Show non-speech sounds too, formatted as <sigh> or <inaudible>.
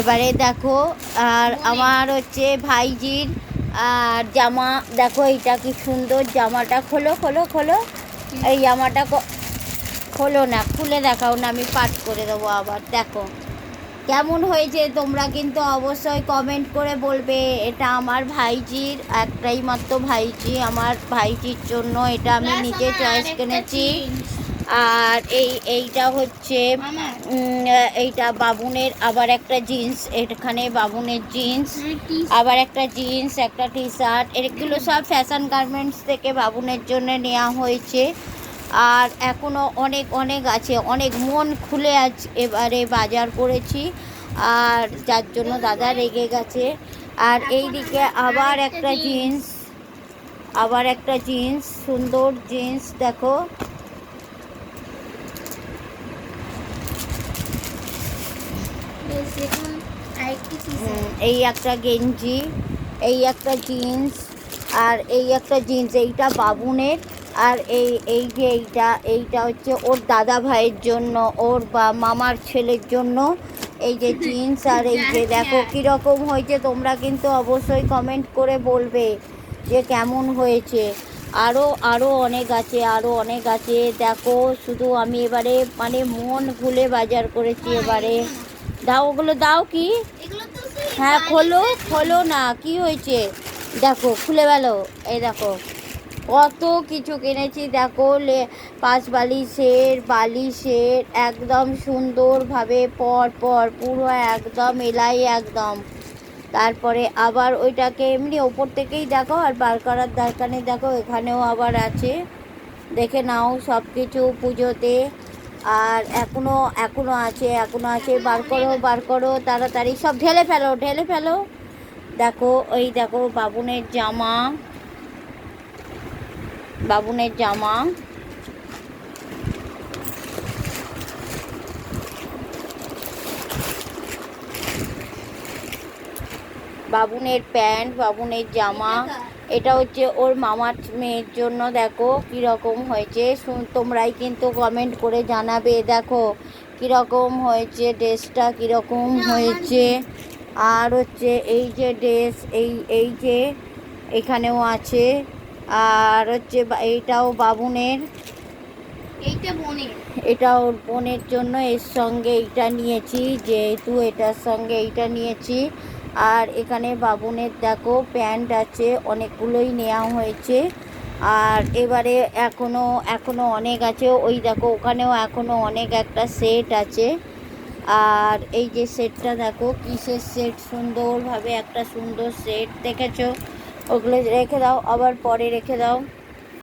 এবারে দেখো আর আমার হচ্ছে ভাইজির আর জামা দেখো এইটা কি সুন্দর জামাটা খোলো খোলো খোলো। এই জামাটা খোলো না খুলে দেখাও না আমি পাঠ করে দেবো আবার দেখো। কেমন হয়েছে তোমরা কিন্তু অবশ্যই কমেন্ট করে বলবে। এটা আমার ভাইজির একটাই মাত্র ভাইজি আমার ভাইজির জন্য এটা আমি নিজে চয়েস কিনেছি। আর এই এইটা হচ্ছে এইটা বাবুনের আবার একটা জিন্স এখানে বাবুনের জিন্স আবার একটা জিন্স একটা টি শার্ট এগুলো সব ফ্যাশন গার্মেন্টস থেকে বাবুনের জন্য নেওয়া হয়েছে। আর এখনও অনেক অনেক আছে অনেক মন খুলে আজ এবারে বাজার করেছি। আর যার জন্য দাদা রেগে গেছে। আর এই দিকে আবার একটা জিন্স আবার একটা জিন্স সুন্দর জিন্স দেখো। এই একটা গেঞ্জি এই একটা জিন্স আর এই একটা জিন্স এইটা বাবুনের আর এই এই যে এইটা এইটা হচ্ছে ওর দাদা ভাইয়ের জন্য ওর বা মামার ছেলের জন্য এই যে <laughs> জিন্স আর এই যে দেখো কীরকম হয়েছে তোমরা কিন্তু অবশ্যই কমেন্ট করে বলবে যে কেমন হয়েছে। আরও আরও অনেক আছে আরও অনেক আছে। দেখো শুধু আমি এবারে মানে মন ভুলে বাজার করেছি এবারে। দাও ওগুলো দাও কি? হ্যাঁ খোলো খোলো না কি হয়েছে? দেখো খুলে গেল এই দেখো। কত কিছু কিনেছি দেখো লে পাঁচ বালিশের বালিশের একদম সুন্দরভাবে পর পর পুরো একদম এলাই একদম। তারপরে আবার ওইটাকে এমনি ওপর থেকেই দেখো আর বার করার দরকার নেই। দেখো এখানেও আবার আছে। দেখে নাও সব কিছু পুজোতে। আর এখনও এখনও আছে এখনও আছে। বার করো বার করো, তাড়াতাড়ি। সব ঢেলে ফেলো ঢেলে ফেলো। দেখো, ওই দেখো বাবুনের জামা। বাবুনের জামা। বাবুনের প্যান্ট, বাবুনের জামা। এটা হচ্ছে ওর মামার মেয়ের জন্য দেখো কীরকম হয়েছে। শুন- তোমরাই কিন্তু কমেন্ট করে জানাবে দেখো কীরকম হয়েছে ড্রেসটা কীরকম হয়েছে। আর হচ্ছে এই যে ড্রেস এই এই যে এখানেও আছে। আর হচ্ছে এইটাও বাবুনের। এইটা বোনের। এটা ওর বোনের জন্য এর সঙ্গে এইটা নিয়েছি যেহেতু এটার সঙ্গে এইটা নিয়েছি। আর এখানে বাবুনের দেখো প্যান্ট আছে, অনেকগুলোই নেওয়া হয়েছে। আর এবারে এখনও এখনও অনেক আছে। ওই দেখো, ওখানেও এখনও অনেক একটা সেট আছে। আর এই যে সেটটা দেখো, কিসের সেট? সুন্দরভাবে একটা সুন্দর সেট দেখেছ? ওগুলো রেখে দাও, আবার পরে রেখে দাও।